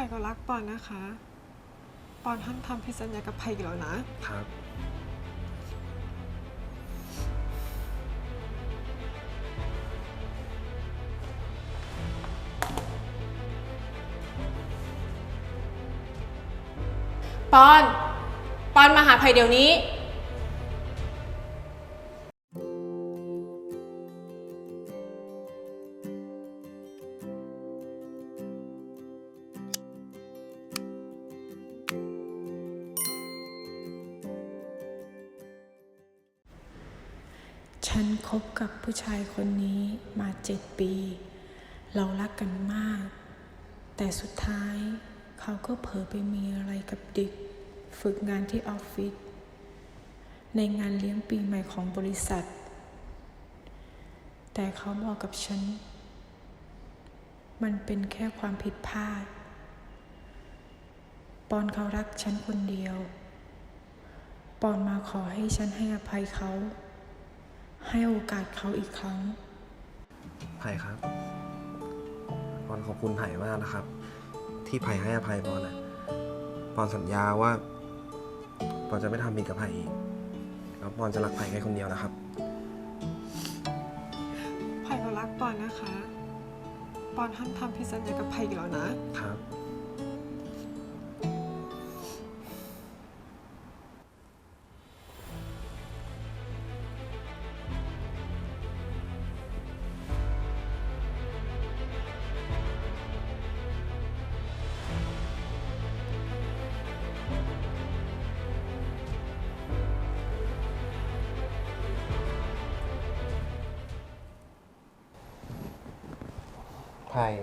ผ่ก็รักปอนนะคะ ปอนห้ามทำผิดสัญญากับไผ่อีกแล้วนะ ครับ ปอน ปอนมาหาไผ่เดี๋ยวนี้ ฉันคบกับผู้ชายคนนี้มาเจ็ดปี เรารักกันมาก แต่สุดท้ายเขาก็เผลอไปมีอะไรกับเด็ก ฝึกงานที่ออฟฟิศ ในงานเลี้ยงปีใหม่ของบริษัท แต่เขาบอกกับฉัน มันเป็นแค่ความผิดพลาด ปอนเขารักฉันคนเดียว ปอนมาขอให้ฉันให้อภัยเขา ให้โอกาสเขาอีกครั้ง ไผ่ครับปอนขอบคุณไผ่มากนะครับ ที่ไผ่ให้อภัยปอนนะปอนสัญญาว่าปอนจะไม่ทำผิดกับไผ่อีกแล้วปอนจะรักไผ่แค่คนเดียวนะครับ ไผ่ก็รักปอนนะคะ ปอนห้ามทำผิดสัญญากับไผ่อีกแล้วนะ ครับ ไผ่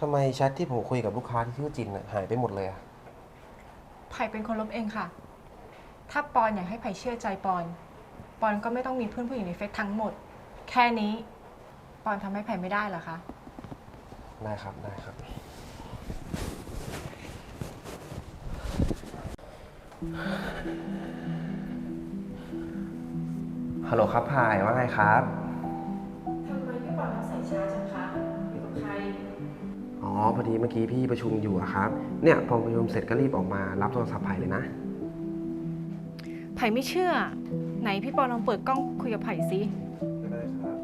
ทำไมแชทที่ผมคุยกับลูกค้าที่ชื่อจินน่ะหายไปหมดเลยอะไผ่เป็นคนลบเองค่ะ ถ้าปอนอยากให้ไผ่เชื่อใจปอน ปอนก็ไม่ต้องมีเพื่อนผู้หญิงในเฟซทั้งหมด แค่นี้ ปอนทำให้ไผ่ไม่ได้เหรอคะ ได้ครับได้ครับ ฮัลโหลครับพายว่าไงครับ อ๋อพอดีเมื่อกี้พี่ประชุมอยู่อะครับ เนี่ยพอประชุมเสร็จก็รีบออกมารับโทรศัพท์ไผ่เลยนะ ไผ่ไม่เชื่อ ไหนพี่ปอนลองเปิดกล้องคุยกับไผ่สิได้ครับ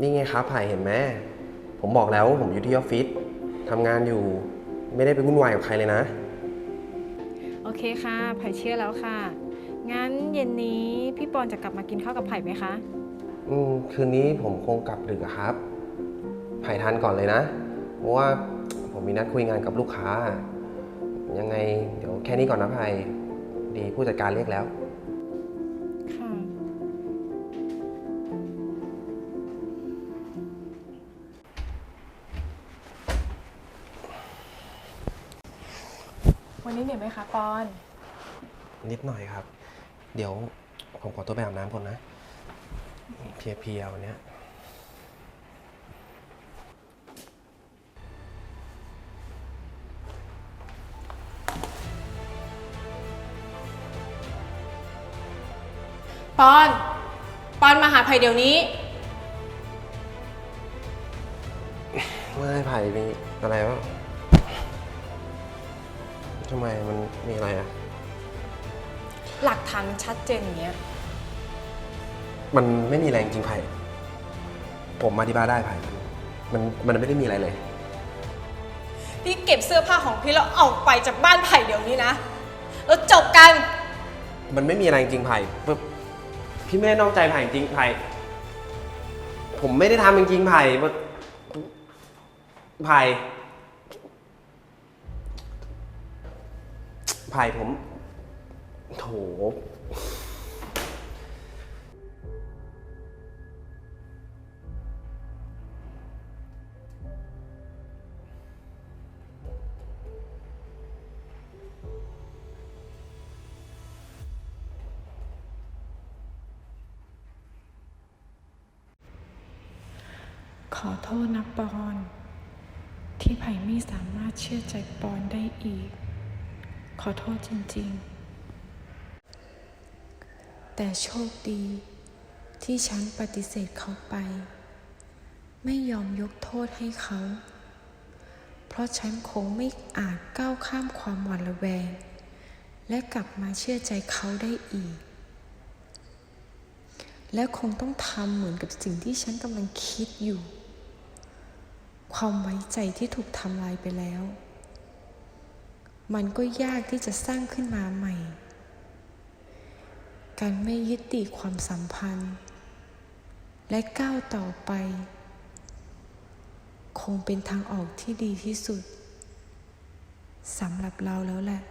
นี่ไงครับไผ่เห็นไหมผมบอกแล้วว่าผมอยู่ที่ออฟฟิศทำงานอยู่ไม่ได้ไปวุ่นวายกับใครเลยนะ โอเคค่ะ ไผ่เชื่อแล้วค่ะ งั้นเย็นนี้พี่ปอนจะกลับมากินข้าวกับไผ่ไหมคะ อืมคืนนี้ผมคงกลับดึกอะครับไผ่ทานก่อนเลยนะ เพราะว่าผมมีนัดคุยงานกับลูกค้า ยังไงเดี๋ยวแค่นี้ก่อนนะไผ่ดีผู้จัดการเรียกแล้ว ค่ะ วันนี้เหนื่อยไหมคะปอน นิดหน่อยครับ เดี๋ยวผมขอตัวไปอาบน้ำก่อนนะ เพลียๆวันเนี้ยปอน ปอนมาหาไผ่เดี๋ยวนี้ว่าไอ้ไผ่มีอะไรวะทำไมมันมีอะไรอะ หลักฐานมันชัดเจนอย่างเงี้ย มันไม่มีอะไรจริงๆไผ่ผมอธิบายได้ไผ่มันมันไม่ได้มีอะไรเลย พี่เก็บเสื้อผ้าของพี่แล้วออกไปจากบ้านไผ่เดี๋ยวนี้นะ แล้วจบกัน มันไม่มีอะไรจริงๆไผ่ปึ๊บพี่ไม่ได้นอกใจไผ่จริงๆไผ่ผมไม่ได้ทำจริงๆไผ่ว่าไผ่ไผ่ผม โถ อโทษนะปอน ที่ไผ่ไม่สามารถเชื่อใจปอนได้อีก ขอโทษจริงๆ แต่โชคดีที่ฉันปฏิเสธเขาไป ไม่ยอมยกโทษให้เขา เพราะฉันคงไม่อาจก้าวข้ามความหวาดระแวง และกลับมาเชื่อใจเขาได้อีก และคงต้องทำเหมือนกับสิ่งที่ฉันกำลังคิดอยู่ ความไว้ใจที่ถูกทำลายไปแล้ว มันก็ยากที่จะสร้างขึ้นมาใหม่ การไม่ยึดติดความสัมพันธ์ และก้าวต่อไป คงเป็นทางออกที่ดีที่สุดสำหรับเราแล้วแหละ